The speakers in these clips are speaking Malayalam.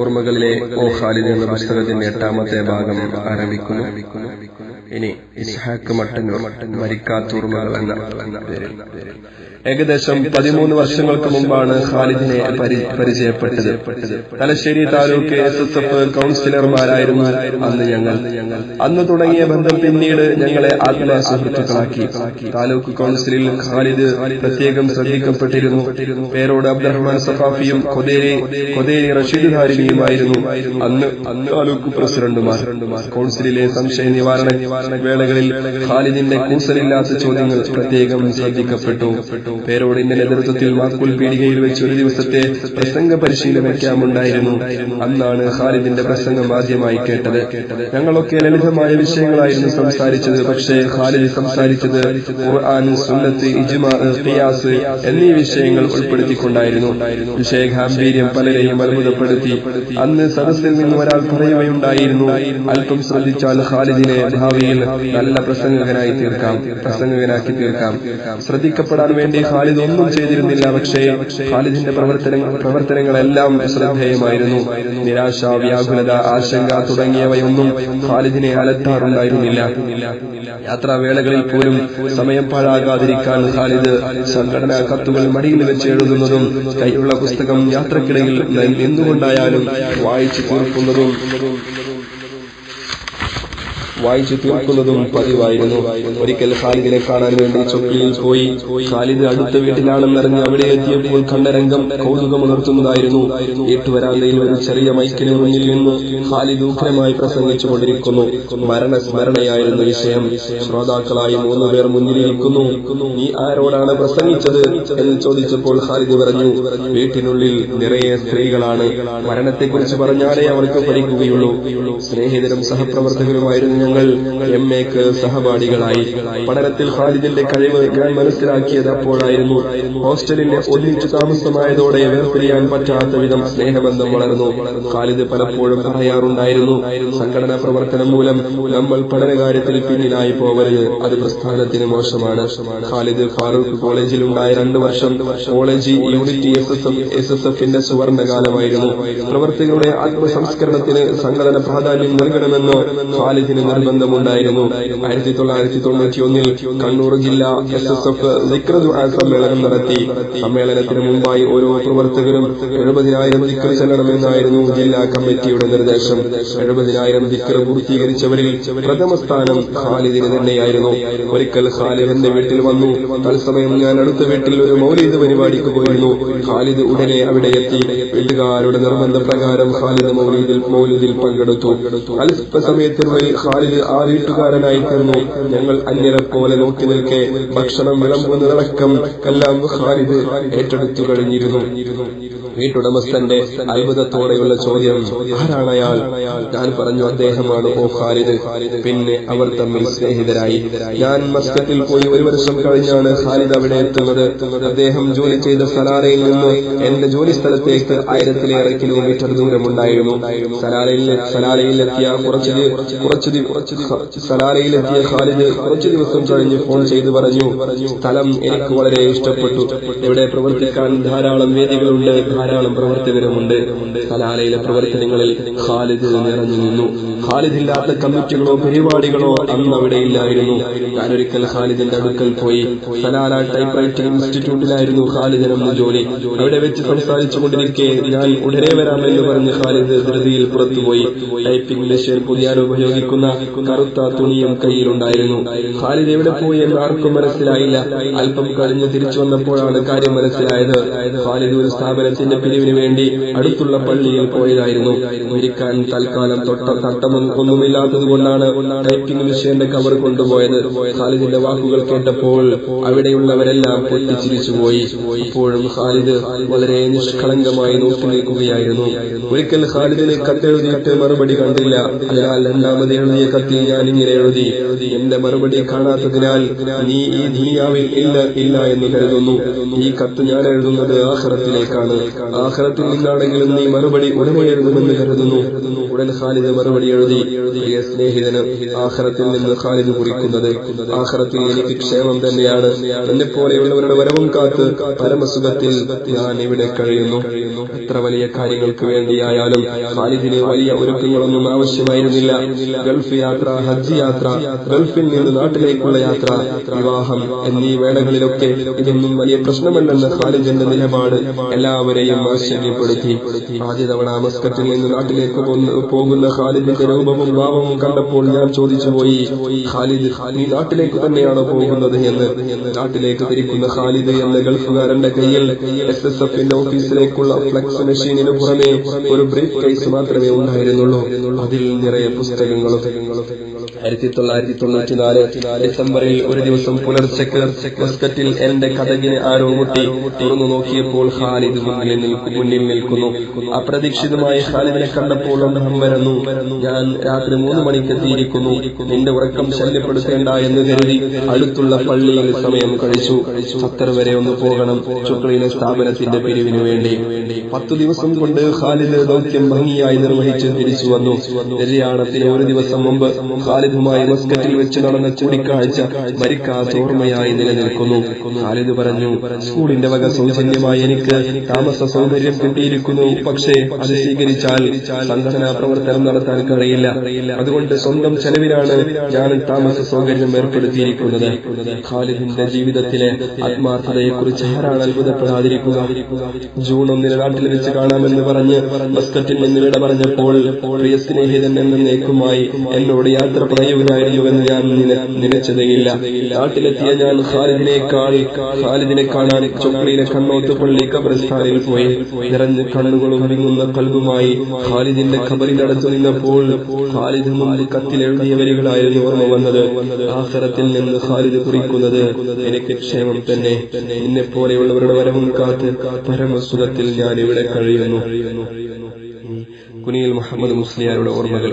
ഓർമ്മകളിലെ ഓ ഖാലിദ് എന്ന പുസ്തകത്തിന്റെ എട്ടാമത്തെ ഭാഗം ആരംഭിക്കുന്നു. ഇനി ഇസ്ഹാഖ് മട്ടന്നൂർ മരിക്കാത്ത ഓർമ്മകൾ എന്ന പേരിൽ. ഏകദേശം പതിമൂന്ന് വർഷങ്ങൾക്ക് മുമ്പാണ് ഖാലിദിനെ പരിചയപ്പെട്ടത്. Thalassery taluk S S F കൗൺസിലർമാരായിരുന്നു അന്ന് ഞങ്ങൾ. അന്ന് തുടങ്ങിയ ബന്ധം പിന്നീട് ഞങ്ങളെ ആത്മീയ സുഹൃത്തുക്കളാക്കി. താലൂക്ക് കൗൺസിലിൽ ഖാലിദ് പ്രത്യേകം ശ്രദ്ധിക്കപ്പെട്ടിരുന്നു. പേരോട് അബ്ദുറഹ്മാൻ സഫാഫിയും കൊതേരി കൊതേരി റഷീദ് ധാരിണിയുമായിരുന്നു അന്ന് അന്ന് താലൂക്ക് പ്രസിഡന്റുമാർ. കൗൺസിലിലെ സംശയ നിവാരണ വേളകളിൽ ഖാലിദിന്റെ കൂസലില്ലാത്ത ചോദ്യങ്ങൾ പ്രത്യേകം ശ്രദ്ധിക്കപ്പെട്ടു. പേരോടിന്റെ നേതൃത്വത്തിൽ മാക്കുൽ പീടികയിൽ വെച്ച് ഒരു ദിവസത്തെ പ്രസംഗ പരിശീലന ക്യാമ്പുണ്ടായിരുന്നു അന്നാണ് ഖാലിദിന്റെ പ്രസംഗം ആദ്യമായി കേട്ടത്. ഞങ്ങളൊക്കെ ലളിതമായ വിഷയങ്ങളായിരുന്നു സംസാരിച്ചത്. പക്ഷേ ഖാലിദ് സംസാരിച്ചത് ഖുർആൻ സുന്നത്ത് ഇജ്മാ ഖിയാസ് എന്നീ വിഷയങ്ങൾ ഉൾപ്പെടുത്തിക്കൊണ്ടായിരുന്നു. വിഷയഗാംഭീര്യം പലരെയും അത്ഭുതപ്പെടുത്തി. അന്ന് സദസ്സിൽ നിന്ന് ഒരാൾ പറയുകയുണ്ടായിരുന്നു അല്പം ശ്രദ്ധിച്ചാൽ ഖാലിദിനെ ഭാവിയിൽ നല്ല പ്രസംഗകനായി തീർക്കാം. പ്രസംഗകനാക്കി തീർക്കാം. ശ്രദ്ധിക്കപ്പെടാൻ വേണ്ടി ഖാലിദ് ഒന്നും ചെയ്തിരുന്നില്ല. പക്ഷേ ഖാലിദിന്റെ പ്രവർത്തനങ്ങൾ പ്രവർത്തനങ്ങളെല്ലാം ശ്രദ്ധേയമായിരുന്നു. നിരാശ വ്യാകുലത ആശങ്ക തുടങ്ങിയവയൊന്നും ഖാലിദിനെ അലത്താറുണ്ടായിരുന്നില്ല യാത്രാവേളകളിൽ പോലും സമയം പാഴാകാതിരിക്കാൻ ഖാലിദ് സംഘടനാ കത്തുകൾ മടിയിൽ വെച്ച് എഴുതുന്നതും കയ്യിലുള്ള പുസ്തകം യാത്രക്കിടയിൽ എന്തുകൊണ്ടായാലും വായിച്ചു തീർക്കുന്നതും വായിച്ചു തീർക്കുന്നതും പതിവായിരുന്നു. ഒരിക്കൽ ഖാലിദിനെ കാണാൻ വേണ്ടി ചൊക്കിയിൽ പോയി. ഖാലിദ് അടുത്ത വീട്ടിലാണെന്നറിഞ്ഞ് അവിടെ എത്തിയപ്പോൾ കണ്ട രംഗം കൗതുകമുണർത്തുന്നതായിരുന്നു. വീട്ടുവരാന്തയിൽ ഒരു ചെറിയ മൈക്കിന് മുന്നിൽ നിന്ന് ഖാലിദ് ഉഗ്രമായി പ്രസംഗിച്ചുകൊണ്ടിരിക്കുന്നു. മരണസ്മരണയായിരുന്നു വിഷയം. ശ്രോതാക്കളായി മൂന്ന് പേർ മുന്നിലിരിക്കുന്നു. നീ ആരോടാണ് പ്രസംഗിച്ചത്? എന്ന് ചോദിച്ചപ്പോൾ ഖാലിദ് പറഞ്ഞു വീട്ടിനുള്ളിൽ നിറയെ സ്ത്രീകളാണ്. മരണത്തെക്കുറിച്ച് പറഞ്ഞാലേ അവർക്ക് പഠിക്കുകയുള്ളൂ. സ്നേഹിതരും സഹപ്രവർത്തകരുമായിരുന്നു ഞങ്ങൾ എം എക്ക് സഹപാഠികളായി. പഠനത്തിൽ ഖാലിദിന്റെ കഴിവ് ഞാൻ മനസ്സിലാക്കിയത് അപ്പോഴായിരുന്നു. ഹോസ്റ്റലിന്റെ ഒന്നിച്ചു താമസമായതോടെ വേർപിരിയാൻ പറ്റാത്ത വിധം സ്നേഹബന്ധം വളർന്നു. ഖാലിദ് പലപ്പോഴും പറയാറുണ്ടായിരുന്നു സംഘടനാ പ്രവർത്തനം മൂലം നമ്മൾ പഠനകാര്യത്തിൽ പിന്നിലായി പോകരുത്. അത് പ്രസ്ഥാനത്തിന് മോശമാണ്. ഖാലിദ് ഫാറൂഖ് കോളേജിൽ ഉണ്ടായ രണ്ടു വർഷം college unity S S F S S എഫിന്റെ സുവർണകാലമായിരുന്നു. പ്രവർത്തകരുടെ ആത്മസംസ്കരണത്തിന് സംഘടന പ്രാധാന്യം നൽകണമെന്ന് ഖാലിദിന് നിർബന്ധമുണ്ടായിരുന്നു. ആയിരത്തി തൊള്ളായിരത്തി തൊണ്ണൂറ്റി ഒന്നിൽ കണ്ണൂർ ജില്ല എസ് എസ് എഫ് സമ്മേളനം നടത്തി. സമ്മേളനത്തിന് മുമ്പായി ഓരോ പ്രവർത്തകരും എഴുപതിനായിരം ദിക്കർ ചെല്ലണമെന്നായിരുന്നു ജില്ലാ കമ്മിറ്റിയുടെ നിർദ്ദേശം. എഴുപതിനായിരം ദിക്കർ പൂർത്തീകരിച്ചവരിൽ പ്രഥമ സ്ഥാനം ഖാലിദിന് തന്നെയായിരുന്നു. ഒരിക്കൽ ഖാലിദ് എന്റെ വീട്ടിൽ വന്നു. തത്സമയം ഞാൻ അടുത്ത വീട്ടിൽ ഒരു മൗലീദ് പരിപാടിക്ക് പോയിരുന്നു. ഖാലിദ് ഉടനെ അവിടെ എത്തി. വീട്ടുകാരുടെ നിർബന്ധ പ്രകാരം ഖാലിദ് മൗലീദിൽ മൗലീദിൽ പങ്കെടുത്തു. അല്പസമയത്തിനുള്ളിൽ ഖാലിദ് ആ വീട്ടുകാരനായി ഞങ്ങൾ അന്യരെ പോലെ നോക്കി നിൽക്കെ ഭക്ഷണം വിളമ്പുന്നതടക്കം എല്ലാം ഏറ്റെടുത്തു കഴിഞ്ഞിരുന്നു. വീട്ടുടമസ്ഥന്റെ അത്ഭുതത്തോടെയുള്ള ചോദ്യം ആരാണ് അയാൾ ഞാൻ പറഞ്ഞു അദ്ദേഹമാണ് ഓ ഖാലിദ്. പിന്നെ അവർ തമ്മിൽ സ്നേഹിതരായി. ഞാൻ മസ്കത്തിൽ പോയി ഒരു വർഷം കഴിഞ്ഞാണ് ഖാലിദ് അവിടെ എത്തുന്നത്. അദ്ദേഹം ജോലി ചെയ്ത സലാറയിൽ നിന്ന് എന്റെ ജോലി സ്ഥലത്തേക്ക് ആയിരത്തിലേറെ കിലോമീറ്റർ ദൂരമുണ്ടായിരുന്നു. സലാലയിൽ കുറച്ച് ദി- കുറച്ച് കുറച്ച് സലാലയിലെത്തിയ ഖാലിദ് കുറച്ചു ദിവസം കഴിഞ്ഞ് ഫോൺ ചെയ്തു പറഞ്ഞു സ്ഥലം എനിക്ക് വളരെ ഇഷ്ടപ്പെട്ടു. ഇവിടെ പ്രവർത്തിക്കാൻ ധാരാളം വേദികളുണ്ട്. ധാരാളം പ്രവർത്തകരുമുണ്ട്. കലാലയിലെ പ്രവർത്തനങ്ങളിൽ ഖാലിദ് നിറഞ്ഞു നിന്നു ഖാലിദില്ലാത്ത കമ്മിറ്റികളോ പരിപാടികളോ അന്ന് അവിടെ ഇല്ലായിരുന്നു. ഞാനൊരിക്കൽ ഖാലിദിന്റെ അടുക്കൽ പോയി. കലാല ടൈപ്പ് റൈറ്റിംഗ് ഇൻസ്റ്റിറ്റ്യൂട്ടിലായിരുന്നു ഖാലിദിനെന്ന് ജോലി. അവിടെ വെച്ച് സംസാരിച്ചു കൊണ്ടിരിക്കെ ഞാൻ ഉടനെ വരാമെന്ന് പറഞ്ഞ് ഖാലിദ് ധൃതിയിൽ പുറത്തുപോയി. ടൈപ്പിംഗ് മെഷീൻ പുതിയാൻ ഉപയോഗിക്കുന്ന കറുത്ത തുണിയും കയ്യിലുണ്ടായിരുന്നു. ഖാലിദ് എവിടെ പോയി എന്ന് ആർക്കും മനസ്സിലായില്ല. അല്പം കഴിഞ്ഞ് തിരിച്ചു വന്നപ്പോഴാണ് കാര്യം മനസ്സിലായത്. ഖാലിദ് ഒരു സ്ഥാപനത്തിന്റെ പിരിവിന് വേണ്ടി അടുത്തുള്ള പള്ളിയിൽ പോയതായിരുന്നു. ഇരിക്കാൻ തൽക്കാലം തൊട്ട തട്ടമൊന്നുമില്ലാത്തത് കൊണ്ടാണ് ടൈപ്പിംഗ് മെഷീന്റെ കവർ കൊണ്ടുപോയത്. ഖാലിദിന്റെ വാക്കുകൾ കേട്ടപ്പോൾ അവിടെയുള്ളവരെല്ലാം പൊട്ടിച്ചിരിച്ചുപോയി. ഇപ്പോഴും ഖാലിദ് വളരെ നിഷ്കളങ്കമായി നോക്കി നിൽക്കുകയായിരുന്നു. ഒരിക്കൽ ഖാലിദിന് കത്തെഴുതിയിട്ട് മറുപടി കണ്ടില്ല. അതിനാൽ രണ്ടാമത് എഴുതിയ കത്തിൽ ഞാൻ ഇങ്ങനെ എഴുതി എന്റെ മറുപടി കാണാത്തതിനാൽ നീ ഈ ദുനിയാവിൽ ഇല്ല ഇല്ല എന്ന് കരുതുന്നു. ഈ കത്ത് ഞാൻ എഴുതുന്നത് ആഹ്റത്തിലേക്കാണ് ആഹ്റത്തിൽ നിന്നാണെങ്കിലും നീ മറുപടി ഉടനെ എഴുതുമെന്ന് കരുതുന്നു. ഉടൻ ഖാലിദ് മറുപടി എഴുതി പ്രിയ സ്നേഹിതന് ആഹ്റത്തിൽ നിന്ന് ഖാലിദ് കുറിക്കുന്നത്. ആഹ്റത്തിൽ എനിക്ക് ക്ഷേമം തന്നെയാണ്. എന്നെ പോലെയുള്ളവരുടെ വരവും കാത്ത് പരമസുഖത്തിൽ ഞാൻ ഇവിടെ കഴിയുന്നു. എത്ര വലിയ കാര്യങ്ങൾക്ക് വേണ്ടിയായാലും ഖാലിദിന് വലിയ ഒരുക്കങ്ങളൊന്നും ആവശ്യമായിരുന്നില്ല. ഗൾഫ് യാത്ര ഹജ്ജ് യാത്ര ഗൾഫിൽ നിന്ന് നാട്ടിലേക്കുള്ള യാത്ര വിവാഹം എന്നീ വേളകളിലൊക്കെ ഇതൊന്നും വലിയ പ്രശ്നമല്ലെന്ന് ഖാലിദിന്റെ നിലപാട് എല്ലാവരെയും ആശ്ചര്യപ്പെടുത്തി. ആദ്യ തവണ മസ്കറ്റിൽ നിന്ന് നാട്ടിലേക്ക് പോകുന്ന ഖാലിദിന്റെ രൂപവും ഭാവവും കണ്ടപ്പോൾ ഞാൻ ചോദിച്ചു പോയി ഖാലിദ് നീ നാട്ടിലേക്ക് തന്നെയാണ് പോകുന്നത് എന്ന്? നാട്ടിലേക്ക് തിരിക്കുന്ന ഖാലിദ് എന്ന ഗൾഫുകാരന്റെ കയ്യിൽ എസ് എസ് എഫിന്റെ ഓഫീസിലേക്കുള്ള ഫ്ലക്സ് മെഷീനിന് പുറമെ ഒരു ബ്രീഫ് കേസ് മാത്രമേ ഉണ്ടായിരുന്നുള്ളൂ. അതിൽ നിറയെ പുസ്തകങ്ങളും ആയിരത്തി തൊള്ളായിരത്തി തൊണ്ണൂറ്റി നാല് ഡിസംബറിൽ ഒരു ദിവസം പുലർച്ചക്ക് മസ്കറ്റിൽ എന്റെ കഥകിന് ആരോ മുട്ടി തുറന്നു നോക്കിയപ്പോൾ ഖാലിദ് മുന്നിൽ മുന്നിൽ നിൽക്കുന്നു. അപ്രതീക്ഷിതമായി ഖാലിദിനെ കണ്ടപ്പോൾ അദ്ദേഹം വരുന്നു ഞാൻ രാത്രി മൂന്ന് മണിക്ക് എത്തിയിരിക്കുന്നു. നിന്റെ ഉറക്കം ശല്യപ്പെടുത്തേണ്ട എന്ന് കരുതി അടുത്തുള്ള പള്ളിയിൽ സമയം കഴിച്ചു. ഖത്തർ വരെ ഒന്ന് പോകണം. ചുക്രയിലെ സ്ഥാപനത്തിന്റെ പിരിവിനു വേണ്ടി. പത്തു ദിവസം കൊണ്ട് ഖാലിദ് ദൗത്യം ഭംഗിയായി നിർവഹിച്ച് തിരിച്ചു വന്നു. നിര്യാണത്തിന് ഒരു ദിവസം മുമ്പ് ഖാലിദുമായി മസ്കറ്റിൽ വെച്ച് നടന്ന കൂടിക്കാഴ്ച മരിക്കാത്ത ഓർമ്മയായി നിലനിൽക്കുന്നു. ഖാലിദ് പറഞ്ഞു സ്കൂളിന്റെ വക സൗജന്യമായി എനിക്ക് താമസ സൗകര്യം കിട്ടിയിരിക്കുന്നു പക്ഷേ അത് സ്വീകരിച്ചാൽ സംഘടനാ പ്രവർത്തനം നടത്താൻ കഴിയില്ല. അതുകൊണ്ട് സ്വന്തം ചെലവിലാണ് ഞാൻ താമസ സൗകര്യം ഏർപ്പെടുത്തിയിരിക്കുന്നത്. ഖാലിദിന്റെ ജീവിതത്തിലെ ആത്മാർത്ഥതയെക്കുറിച്ച് ആരാണ് അത്ഭുതപ്പെടാതിരിക്കുക. ജൂൺ ഒന്നിന് നാട്ടിൽ വെച്ച് കാണാമെന്ന് പറഞ്ഞ് മസ്കറ്റിൽ നിന്ന് വിട പറഞ്ഞപ്പോൾ പ്രിയ സ്നേഹിതൻ എന്നേക്കുമായി എന്നോട് യാത്ര പറയുകയായിരുന്നുവെന്ന് ഞാൻ നിലച്ചതയില്ല. നാട്ടിലെത്തിയ ഞാൻ ഖാലിദിനേക്കാൾ ഖാലിദിനെ കാണാൻ ചൊക്ലിയിലെ കണ്ണോത്ത് പള്ളി ഖബർസ്ഥാനിൽ പോയി. നിറഞ്ഞ കണ്ണുകളും വിങ്ങുന്ന കൽബുമായി ഖാലിദിന്റെ ഖബറിനടുത്ത് നിന്നപ്പോൾ ഖാലിദ് മുമ്പ് കത്തിലെഴുതിയ വരികളായിരുന്നു ഓർമ്മ വന്നത്. ആഖിറത്തിൽ നിന്ന് ഖാലിദ് കുറിക്കുന്നത് എനിക്ക് ക്ഷേമം തന്നെ. എന്നെ പോലെയുള്ളവരുടെ വരവും കാത്ത് പരമസുഖത്തിൽ ഞാൻ ഇവിടെ കഴിയുന്നു. കുനിയിൽ മുഹമ്മദ് മുസ്ലിയാരുടെ ഓർമ്മകൾ.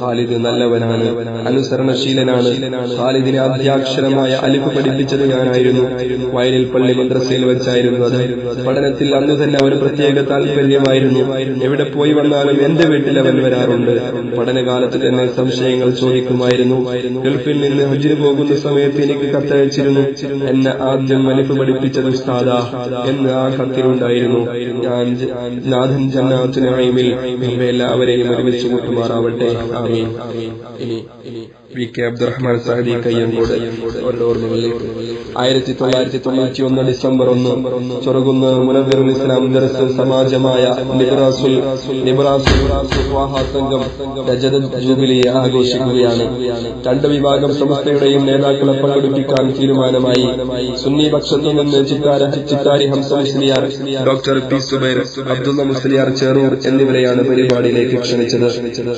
ഖാലിദ് നല്ലവനാണ് അനുസരണശീലനാണ്. ഖാലിദിനെ ആദ്യാക്ഷരമായ അലിഫ് പഠിപ്പിച്ചത് ഞാനായിരുന്നു. വയലിൽ പള്ളി മദ്രസയിൽ വെച്ചായിരുന്നു അത്. പഠനത്തിൽ അന്ന് തന്നെ ഒരു പ്രത്യേക താല്പര്യമായിരുന്നു എവിടെ പോയി വന്നാലും എന്റെ വീട്ടിൽ അവൻ വരാറുണ്ട്. പഠനകാലത്ത് തന്നെ സംശയങ്ങൾ ചോദിക്കുമായിരുന്നു. ഗൾഫിൽ നിന്ന് ഹജ്ജിന് പോകുന്ന സമയത്ത് എനിക്ക് കത്തയച്ചിരുന്നു എന്നെ ആദ്യം അലിഫ് പഠിപ്പിച്ചത് ഉസ്താദ എന്ന് ആ കത്തിലുണ്ടായിരുന്നു. ഞാൻ നാഥൻ നമ്മെ എല്ലാവരെയും ഒരുമിച്ച് കൂട്ടുമാറാവട്ടെ. ആമീൻ. വി കെ അബ്ദുറഹ്മാൻ സഹദി കയ്യങ്കോട് അവരുടെ ഓർമ്മകളിലേക്ക് ആയിരത്തി തൊള്ളായിരത്തി തൊണ്ണൂറ്റി ഒന്ന് ഡിസംബർ ഒന്ന് ചെറുകുന്ന് മുനവീറുൽ ഇസ്ലാം ദർസ് സമാജമായ നിബ്രാസുൽ നിബ്രാസുൽ സംഘം രജത ജൂബിലി ആഘോഷിക്കുകയാണ്. രണ്ട് വിഭാഗം സംസ്ഥയുടെയും നേതാക്കളെ പങ്കെടുപ്പിക്കാൻ തീരുമാനമായി സുന്നി പക്ഷത്തിൽ നിന്ന് ചിത്താര ചിത്താരി ഹംസ മുസ്ലിയാർ ഡോക്ടർ പി സുബൈർ അബ്ദുള്ള മുസ്ലിയാർ ചേറൂർ എന്നിവരെയാണ് പരിപാടിയിലേക്ക് ക്ഷണിച്ചത്.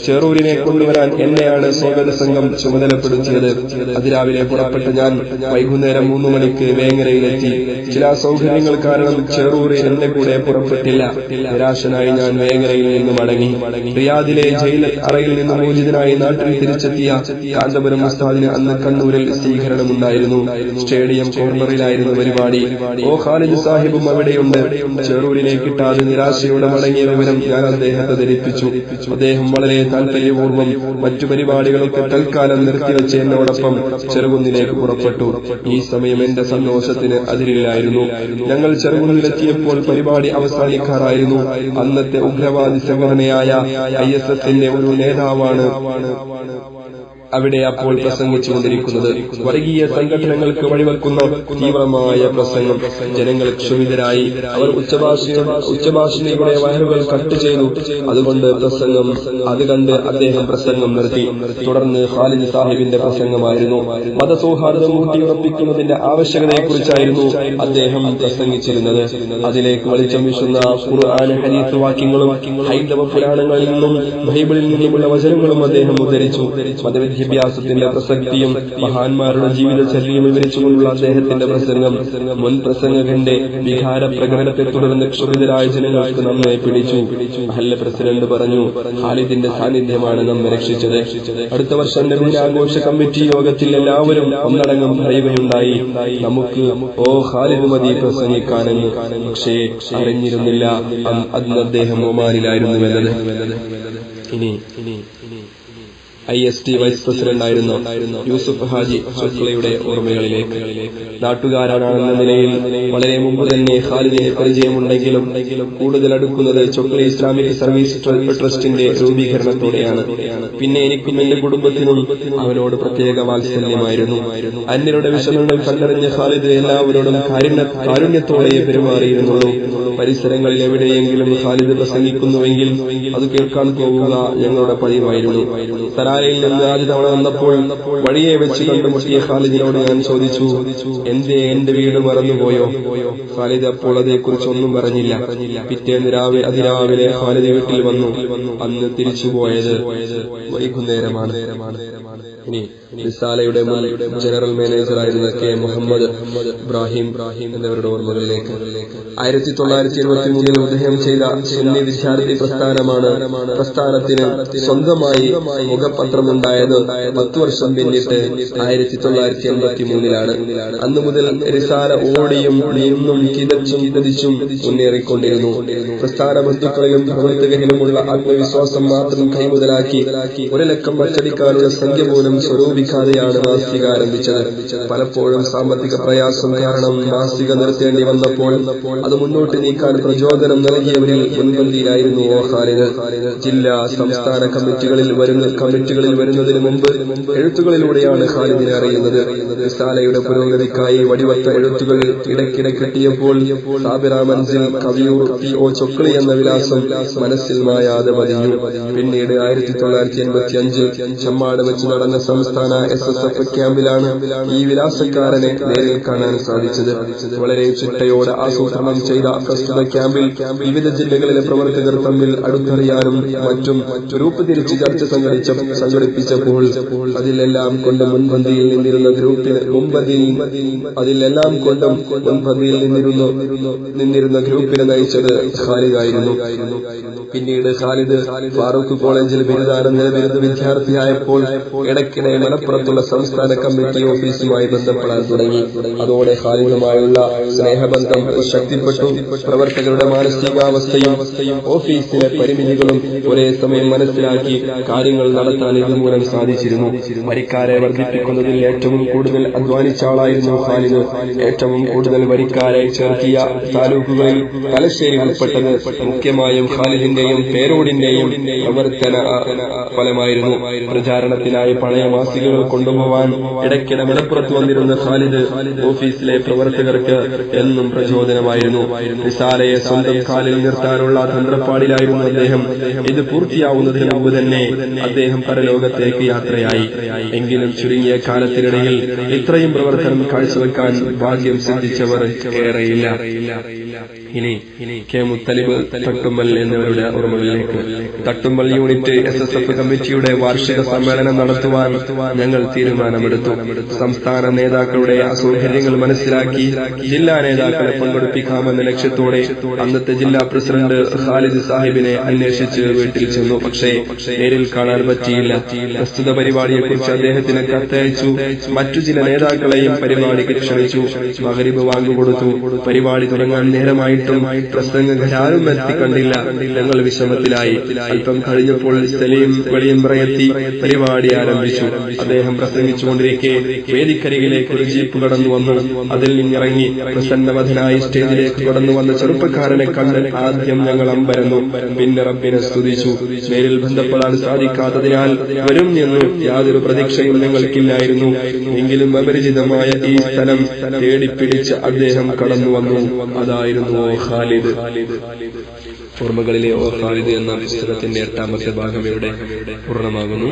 ചെറൂരിനെ കൊണ്ടുവരാൻ എന്നെയാണ് സ്വാഗത സംഘം ചുമതലപ്പെടുത്തിയത്. അതിരാവിലെ പുറപ്പെട്ട് ഞാൻ വൈകുന്നേരം മൂന്ന് മണിക്ക് വേങ്ങരയിലെത്തി. ചില സൗകര്യങ്ങൾ കാരണം ചേറൂര് എന്റെ കൂടെ പുറപ്പെട്ടില്ല. നിരാശനായി ഞാൻ വേങ്ങരയിൽ നിന്ന് മടങ്ങി. റിയാദിലെ ജയിൽ അറയിൽ നിന്ന് മോചിതനായി നാട്ടിൽ തിരിച്ചെത്തിയ കാന്തപുരം ഉസ്താദിന് അന്ന് കണ്ണൂരിൽ സ്വീകരണമുണ്ടായിരുന്നു. സ്റ്റേഡിയം കോർണറിലായിരുന്നു പരിപാടി. ഓ ഖാലിദ് സാഹിബും അവിടെയുണ്ട്. ചെറൂരിനെ കിട്ടാതെ നിരാശയോടെ മടങ്ങിയ വിവരം ഞാൻ അദ്ദേഹത്തെ ധരിപ്പിച്ചു. അദ്ദേഹം വളരെ താല്പര്യപൂർവം മറ്റു പരിപാടികളൊക്കെ തൽക്കാലം നിർത്തിവെച്ച് എന്നോടൊപ്പം ചെറുകുന്നിലേക്ക് പുറപ്പെട്ടു. ഈ സമയം എന്റെ സന്തോഷത്തിന് അതിരില്ലായിരുന്നു. ഞങ്ങൾ ചെറുകുന്നിലെത്തിയപ്പോൾ പരിപാടി അവസാനിക്കാറായിരുന്നു. അന്നത്തെ ഉഗ്രവാദി സംഘടനയായ ഐ എസ് എസിന്റെ ഒരു നേതാവാണ് അവിടെ അപ്പോൾ പ്രസംഗിച്ചുകൊണ്ടിരിക്കുന്നത്. വർഗീയ സംഘടനകൾക്ക് വഴിവെക്കുന്ന തീവ്രമായ പ്രസംഗം. ജനങ്ങൾ ക്ഷുഭിതരായി. അവർ ഉച്ചഭാഷ ഉച്ചഭാഷയുടെ വയറുകൾ കട്ട് ചെയ്തു. അതുകൊണ്ട് പ്രസംഗം അത് കണ്ട് അദ്ദേഹം പ്രസംഗം നിർത്തി. തുടർന്ന് ഖാലിദ് സാഹിബിന്റെ പ്രസംഗമായിരുന്നു. മതസൗഹാർദ്ദം ഊട്ടിയുറപ്പിക്കുന്നതിന്റെ ആവശ്യകതയെക്കുറിച്ചായിരുന്നു അദ്ദേഹം പ്രസംഗിച്ചിരുന്നത്. അതിലേക്ക് വെളിച്ചം വീശുന്ന ഖുർആൻ ഹരീഫ് വാക്യങ്ങളും ഹൈന്ദവ പുരാണങ്ങളിൽ നിന്നും ബൈബിളിൽ നിന്നുമുള്ള വചനങ്ങളും അദ്ദേഹം ഉദ്ധരിച്ചു. മതവിദ്യാഭ്യാസത്തിന്റെ പ്രസക്തിയും മഹാന്മാരുടെ ജീവിതചര്യയും വിവരിച്ചുകൊണ്ടുള്ള അദ്ദേഹത്തിന്റെ പ്രസംഗം മുൻ പ്രസംഗകന്റെ വികാര പ്രകടനത്തെ തുടർന്ന് ക്ഷുഭിതരായ ജനങ്ങൾക്ക് നന്നായി പിടിച്ചു. നല്ല പ്രസിഡന്റ് പറഞ്ഞു. ഖാലിദിന്റെ സാന്നിധ്യമാണ് നമ്മെ രക്ഷിച്ചത്. അടുത്ത വർഷം നബീനാഘോഷ കമ്മിറ്റി യോഗത്തിൽ എല്ലാവരും ഒന്നടങ്കം പറയുകയുണ്ടായി. നമുക്ക് ഓ ഖാലിദ് മതി പ്രസംഗിക്കാനെന്ന്. പക്ഷേ അറിഞ്ഞിരുന്നില്ല. അന്ന് അദ്ദേഹം ഒമാനിലായിരുന്നു എന്നത് ഇനി I S T vice president ആയിരുന്നു യൂസുഫ് ഹാജി ശുക്ലയുടെ ഓർമ്മകളിലേക്ക്. നാട്ടുകാരാണെന്ന നിലയിൽ വളരെ മുമ്പ് തന്നെ ഖാലിദിനെ പരിചയമുണ്ടെങ്കിലും കൂടുതൽ അടുക്കുന്നത് ചൊക്ല ഇസ്ലാമിക് സർവീസ് ട്ര- ട്രസ്റ്റിന്റെ രൂപീകരണത്തോടെയാണ്. പിന്നെ എനിക്കും എന്റെ കുടുംബത്തിനും അവനോട് പ്രത്യേക വാത്സല്യമായിരുന്നു. അന്യരുടെ വിഷമങ്ങൾ കണ്ടറിഞ്ഞ ഖാലിദ് എല്ലാവരോടും കാരുണ്യ കാരുണ്യത്തോടെ പെരുമാറിയിരുന്നുള്ളൂ പരിസരങ്ങളിൽ എവിടെയെങ്കിലും ഖാലിദ് പ്രസംഗിക്കുന്നുവെങ്കിൽ അത് കേൾക്കാൻ പോകുക ഞങ്ങളുടെ പതിവായിരുന്നു. സരാലയിൽ നിന്ന് ആദ്യ തവണ വന്നപ്പോൾ വഴിയെ വെച്ച് കണ്ടുമുട്ടിയ ഖാലിദിനോട് ഞാൻ ചോദിച്ചു എന്തേ എന്റെ വീട് മറന്നുപോയോ? ഖാലിദ് അപ്പോൾ അതേക്കുറിച്ച് ഒന്നും പറഞ്ഞില്ല. പിറ്റേന്ന് രാവിലെ അതിരാവിലെ ഖാലിദ് വീട്ടിൽ വന്നു. അന്ന് തിരിച്ചുപോയത് വൈകുന്നേരമാണ്. ഇനി റിസാലയുടെ ജനറൽ മാനേജറായിരുന്ന കെ മുഹമ്മദ് ഇബ്രാഹിം എന്നിവരുടെ ഓർമ്മകളിലേക്ക്. ആയിരത്തി തൊള്ളായിരത്തി എഴുപത്തി മൂന്നിൽ ഉദയം ചെയ്ത സുന്നി വിദ്യാർത്ഥി പ്രസ്ഥാനമാണ് പ്രസ്ഥാനത്തിന് സ്വന്തമായി മുഖപത്രമുണ്ടായത് പത്ത് വർഷം പിന്നിട്ട് ആയിരത്തി തൊള്ളായിരത്തി എൺപത്തി മൂന്നിലാണ് അന്നു മുതൽ റിസാല ഓടിയും നീന്നും കിതച്ചും കുതിച്ചും മുന്നേറിക്കൊണ്ടിരുന്നു. പ്രസ്ഥാന ബന്ധുക്കളിലും പ്രവർത്തകരിലുമുള്ള ആത്മവിശ്വാസം മാത്രം കൈമുതലാക്കി ഒരു ലക്കം അച്ചടിക്കാനുള്ള സംഖ്യ പോലും സ്വരൂപിക്കാതെയാണ് മാസിക ആരംഭിച്ചത്. പലപ്പോഴും സാമ്പത്തിക പ്രയാസം കാരണം മാസിക നിർത്തേണ്ടി വന്നപ്പോൾ അത് മുന്നോട്ട് നീക്കാൻ പ്രചോദനം നൽകിയവരിൽ മുൻപന്തിയിലായിരുന്നു ഓഹാലിന്. ജില്ലാ സംസ്ഥാന കമ്മിറ്റികളിൽ വരുന്ന കമ്മിറ്റികളിൽ വരുന്നതിന് മുമ്പ് എഴുത്തുകളിലൂടെയാണ് ഖാലിദിനെ അറിയുന്നത്. റിസാലയുടെ പുരോഗതിക്കായി വടിവത്ത എഴുത്തുകൾ ഇടയ്ക്കിടെ കിട്ടിയപ്പോൾ സാബിറ മൻസിൽ കവിയൂർ പി ഒ ചൊക്കളി എന്ന വിലാസം മനസ്സിൽ മായാതെ പതിഞ്ഞു. പിന്നീട് ആയിരത്തി തൊള്ളായിരത്തി എൺപത്തി അഞ്ചിൽ ചമ്മാട് വെച്ച് നടന്ന സംസ്ഥാന എസ് എസ് എഫ് ക്യാമ്പിലാണ് ഈ വിലാസക്കാരനെ നേരിൽ കാണാൻ സാധിച്ചത്. വളരെ ചിട്ടയോടെ ആസൂത്രണം ചെയ്ത പ്രസ്തുത ക്യാമ്പിൽ വിവിധ ജില്ലകളിലെ പ്രവർത്തകർ തമ്മിൽ അടുത്തറിയാനും മറ്റും ഗ്രൂപ്പ് തിരിച്ച് ചർച്ച സംഘടിച്ച സംഘടിപ്പിച്ചപ്പോൾ അതിലെല്ലാം കൊണ്ട് മുൻപന്തിയിൽ നിന്നിരുന്ന ഗ്രൂപ്പിന് മുമ്പതിൽ അതിലെല്ലാം കൊണ്ടും മുൻപന്തിയിൽ നിന്നിരുന്നു നിന്നിരുന്ന ഗ്രൂപ്പിനെ നയിച്ചത് ഖാലിദായിരുന്നു പിന്നീട് ഖാലിദ് ഫാറൂഖ് കോളേജിൽ ബിരുദാനം ബിരുദ വിദ്യാർത്ഥിയായപ്പോൾ ഇടയ്ക്കിടെ മലപ്പുറത്തുള്ള സംസ്ഥാന കമ്മിറ്റി ഓഫീസുമായി ബന്ധപ്പെടാൻ തുടങ്ങി. അതോടെ ഖാലിദുമായുള്ള സ്നേഹബന്ധം ശക്തിപ്പെട്ടു. പ്രവർത്തകരുടെ മാനസികാവസ്ഥയും ഓഫീസിലെ പരിമിതികളും ഒരേ സമയം മനസ്സിലാക്കി കാര്യങ്ങൾ നടത്താൻ ഇതുമൂലം സാധിച്ചിരുന്നു. വരിക്കാരെ വർദ്ധിപ്പിക്കുന്നതിൽ ഏറ്റവും കൂടുതൽ അധ്വാനിച്ച ആളായിരുന്നു ഖാലിദ്. ഏറ്റവും കൂടുതൽ വരിക്കാരെ ചേർക്കിയ താലൂക്കുകളിൽ തലശ്ശേരി ഉൾപ്പെട്ടത് മുഖ്യമായും ഖാലിദിന്റെയും പേരോടിന്റെയും പ്രവർത്തന ഫലമായിരുന്നു. പ്രചാരണത്തിനായി പഴയ മാസികകൾ കൊണ്ടുപോവാൻ ഇടയ്ക്കിടെ മലപ്പുറത്ത് വന്നിരുന്ന ഖാലിദ് ഓഫീസിലെ പ്രവർത്തകർക്ക് എന്നും പ്രചോദനമായിരുന്നു. വിശാലയെ സ്വന്തം കാലിൽ നിർത്താനുള്ള തന്ത്രപ്പാടിലായിരുന്നു അദ്ദേഹം. ഇത് പൂർത്തിയാവുന്നതിന് മുമ്പ് തന്നെ അദ്ദേഹം പരലോകത്തേക്ക് യാത്രയായി. എങ്കിലും ചുരുങ്ങിയ കാലത്തിനിടയിൽ ഇത്രയും പ്രവർത്തനം കാഴ്ചവെക്കാൻ ഭാഗ്യം സിദ്ധിച്ചവർ ഏറെയില്ല. ഇനി കെ മുത്തലിബ് തട്ടുമ്പൽ എന്നിവരുടെ ഓർമ്മകളിലേക്ക് Thattumbal unit S S F കമ്മിറ്റിയുടെ വാർഷിക സമ്മേളനം നടത്തുവാൻ ഞങ്ങൾ തീരുമാനമെടുത്തു. സംസ്ഥാന നേതാക്കളുടെ അസൗകര്യങ്ങൾ മനസ്സിലാക്കി ജില്ലാ നേതാക്കളെ പങ്കെടുപ്പിക്കാമെന്ന ലക്ഷ്യത്തോടെ അന്നത്തെ ജില്ലാ പ്രസിഡന്റ് ഖാലിദ് സാഹിബിനെ അന്വേഷിച്ച് വീട്ടിൽ ചെന്നു. പക്ഷേ നേരിൽ കാണാൻ പറ്റിയില്ല. പ്രസ്തുത പരിപാടിയെക്കുറിച്ച് അദ്ദേഹത്തിന് കത്തയച്ചു. മറ്റു ചില നേതാക്കളെയും പരിപാടിക്ക് ക്ഷണിച്ചു. മകരിബ് വാങ്ങുകൊടുത്തു പരിപാടി തുടങ്ങാൻ നേരമായിട്ടും പ്രസംഗകരാരും എത്തി കണ്ടില്ല. ഞങ്ങൾ വിഷമത്തിലായി. അല്പം കഴിഞ്ഞപ്പോൾ സലീം വെളിയമ്പ്രയെത്തി പരിപാടി ആരംഭിച്ചു. അദ്ദേഹം പ്രസംഗിച്ചുകൊണ്ടിരിക്കെ വേദിക്കരികിലേക്ക് ഒരു ജീപ്പ് കടന്നു വന്നു. അതിൽ നിന്നിറങ്ങി പ്രസന്നവധനായി സ്റ്റേജിലേക്ക് കടന്നു വന്ന ചെറുപ്പക്കാരനെ കണ്ട് ആദ്യം ഞങ്ങൾ അമ്പരന്നു. പിന്നെ റബ്ബിനെ സ്തുതിച്ചു. നേരിൽ ബന്ധപ്പെടാൻ സാധിക്കാത്തതിനാൽ വരും എന്ന് യാതൊരു പ്രതീക്ഷയും ഞങ്ങൾക്കില്ലായിരുന്നു. എങ്കിലും അപരിചിതമായ ഈ സ്ഥലം തേടിപ്പിടിച്ച് അദ്ദേഹം കടന്നു വന്നു. അതായിരുന്നു ഖാലിദ് ഓർമ്മകളിലെ ഓ ഖാലിദ് എന്ന പുസ്തകത്തിന്റെ എട്ടാമത്തെ ഭാഗം ഇവിടെ പൂർണമാകുന്നു.